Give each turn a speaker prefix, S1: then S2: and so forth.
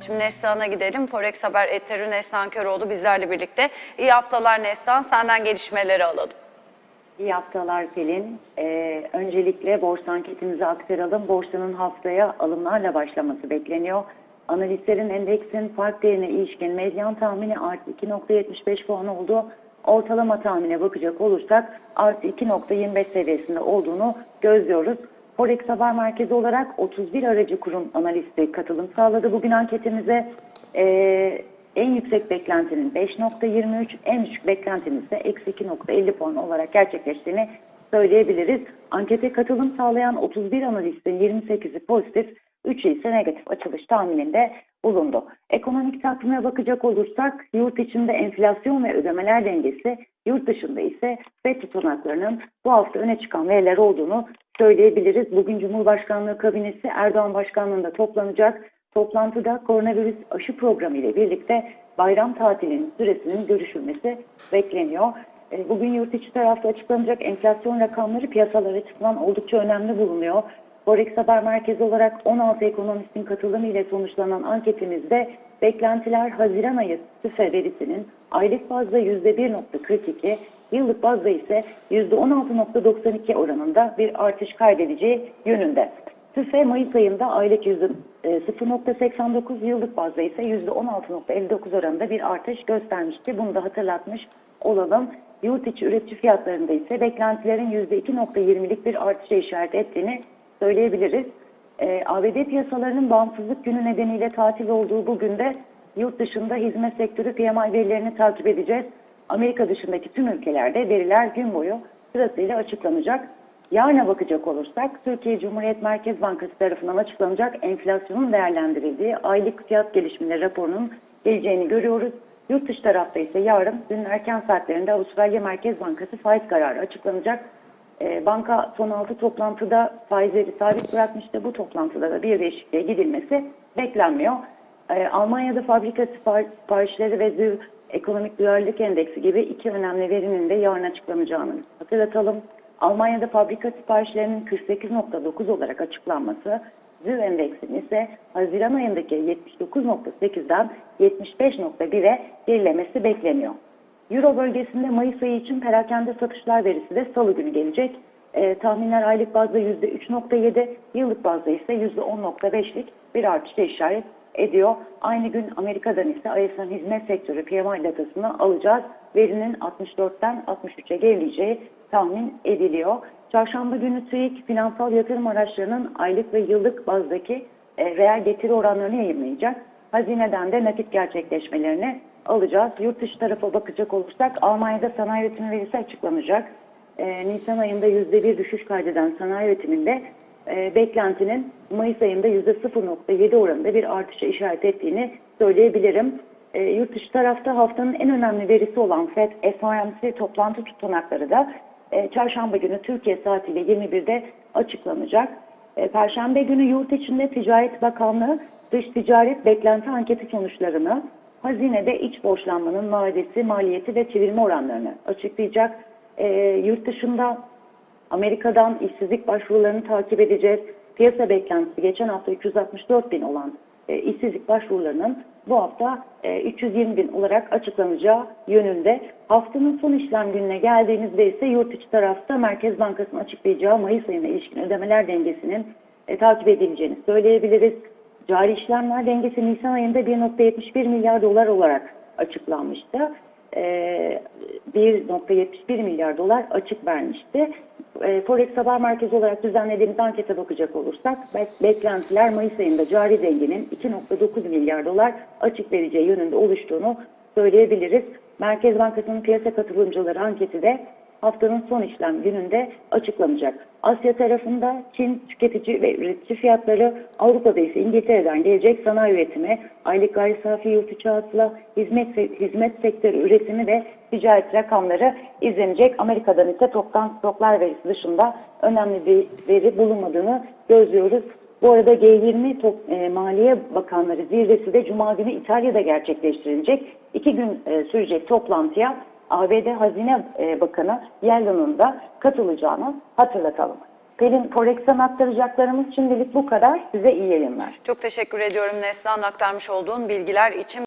S1: Şimdi Neslihan'a gidelim. Forex Haber Eterü Neslihan Köroğlu bizlerle birlikte. İyi haftalar Neslihan. Senden gelişmeleri alalım.
S2: İyi haftalar Pelin. Ee, öncelikle borsa anketimizi aktaralım. Borsanın haftaya alımlarla başlaması bekleniyor. Analistlerin endeksin fark değerine ilişkin medyan tahmini artı 2.75 puan oldu. Ortalama tahmine bakacak olursak artı 2.25 seviyesinde olduğunu gözlüyoruz. Forex Haber Merkezi olarak 31 aracı kurum analisti katılım sağladı bugün anketimize. Ee, en yüksek beklentinin 5.23, en düşük beklentinin ise eksi 2.50 puan olarak gerçekleştiğini söyleyebiliriz. Ankete katılım sağlayan 31 analistin 28'i pozitif, 3'ü ise negatif açılış tahmininde bulundu. Ekonomik takvime bakacak olursak yurt içinde enflasyon ve ödemeler dengesi, yurt dışında ise FED tutanaklarının bu hafta öne çıkan veriler olduğunu söyleyebiliriz. Bugün Cumhurbaşkanlığı kabinesi Erdoğan Başkanlığı'nda toplanacak. Toplantıda koronavirüs aşı programı ile birlikte bayram tatilinin süresinin görüşülmesi bekleniyor. E, Bugün yurt içi tarafta açıklanacak enflasyon rakamları piyasalar açısından oldukça önemli bulunuyor. Forex Haber Merkezi olarak 16 ekonomistin katılımı ile sonuçlanan anketimizde beklentiler Haziran ayı tüfe verisinin aylık bazda %1.42, yıllık bazda ise %16.92 oranında bir artış kaydedeceği yönünde. TÜFE Mayıs ayında aylık yüzde e, 0.89 yıllık bazda ise yüzde 16.59 oranında bir artış göstermişti. Bunu da hatırlatmış olalım. Yurt içi üretici fiyatlarında ise beklentilerin yüzde 2.20'lik bir artışa işaret ettiğini söyleyebiliriz. E, ABD piyasalarının bağımsızlık günü nedeniyle tatil olduğu bugün de yurt dışında hizmet sektörü PMI verilerini takip edeceğiz. Amerika dışındaki tüm ülkelerde veriler gün boyu sırasıyla açıklanacak. Yarına bakacak olursak Türkiye Cumhuriyet Merkez Bankası tarafından açıklanacak enflasyonun değerlendirildiği aylık fiyat gelişmeleri raporunun geleceğini görüyoruz. Yurt dışı tarafta ise yarın günün erken saatlerinde Avustralya Merkez Bankası faiz kararı açıklanacak. Ee, banka son altı toplantıda faizleri sabit bırakmıştı. Bu toplantıda da bir değişikliğe gidilmesi beklenmiyor. Ee, Almanya'da fabrika sipar- siparişleri ve ZÜV ekonomik duyarlılık endeksi gibi iki önemli verinin de yarın açıklanacağını hatırlatalım. Almanya'da fabrika siparişlerinin 48.9 olarak açıklanması, ZÜV endeksinin ise Haziran ayındaki 79.8'den 75.1'e gerilemesi bekleniyor. Euro bölgesinde Mayıs ayı için perakende satışlar verisi de salı günü gelecek. Ee, tahminler aylık bazda %3.7, yıllık bazda ise %10.5'lik bir artışa işaret ediyor. Aynı gün Amerika'dan ise ISM hizmet sektörü PMI datasını alacağız. Verinin 64'ten 63'e gerileyeceği tahmin ediliyor. Çarşamba günü TÜİK finansal yatırım araçlarının aylık ve yıllık bazdaki e, reel getiri oranlarını yayınlayacak. Hazineden de nakit gerçekleşmelerini alacağız. Yurt dışı tarafa bakacak olursak Almanya'da sanayi üretimi verisi açıklanacak. Ee, Nisan ayında %1 düşüş kaydeden sanayi üretiminde e, beklentinin Mayıs ayında %0.7 oranında bir artışa işaret ettiğini söyleyebilirim. E, yurt dışı tarafta haftanın en önemli verisi olan FED FOMC toplantı tutanakları da e, çarşamba günü Türkiye saatiyle 21'de açıklanacak. E, Perşembe günü yurt içinde Ticaret Bakanlığı dış ticaret beklenti anketi sonuçlarını, hazinede iç borçlanmanın vadesi, maliyeti ve çevirme oranlarını açıklayacak. E, yurt dışında Amerika'dan işsizlik başvurularını takip edeceğiz. Piyasa beklentisi geçen hafta 364 bin olan e, işsizlik başvurularının bu hafta e, 320 bin olarak açıklanacağı yönünde. Haftanın son işlem gününe geldiğimizde ise yurt içi tarafta Merkez Bankası'nın açıklayacağı Mayıs ayına ilişkin ödemeler dengesinin e, takip edileceğini söyleyebiliriz. Cari işlemler dengesi Nisan ayında 1.71 milyar dolar olarak açıklanmıştı. E, 1.71 milyar dolar açık vermişti. E, Forex Haber Merkezi olarak düzenlediğimiz ankete bakacak olursak bek- beklentiler Mayıs ayında cari dengenin 2.9 milyar dolar açık vereceği yönünde oluştuğunu söyleyebiliriz. Merkez Bankası'nın piyasa katılımcıları anketi de haftanın son işlem gününde açıklanacak. Asya tarafında Çin tüketici ve üretici fiyatları, Avrupa'da ise İngiltere'den gelecek sanayi üretimi, aylık gayri safi yurt içi hasıla, hizmet, hizmet sektörü üretimi ve ticaret rakamları izlenecek. Amerika'dan ise toptan stoklar verisi dışında önemli bir veri bulunmadığını gözlüyoruz. Bu arada G20 top, e, Maliye Bakanları zirvesi de Cuma günü İtalya'da gerçekleştirilecek. İki gün e, sürecek toplantıya ABD Hazine e, Bakanı Yellen'ın da katılacağını hatırlatalım. Pelin Forex'ten aktaracaklarımız şimdilik bu kadar. Size iyi yayınlar.
S1: Çok teşekkür ediyorum Neslihan aktarmış olduğun bilgiler için.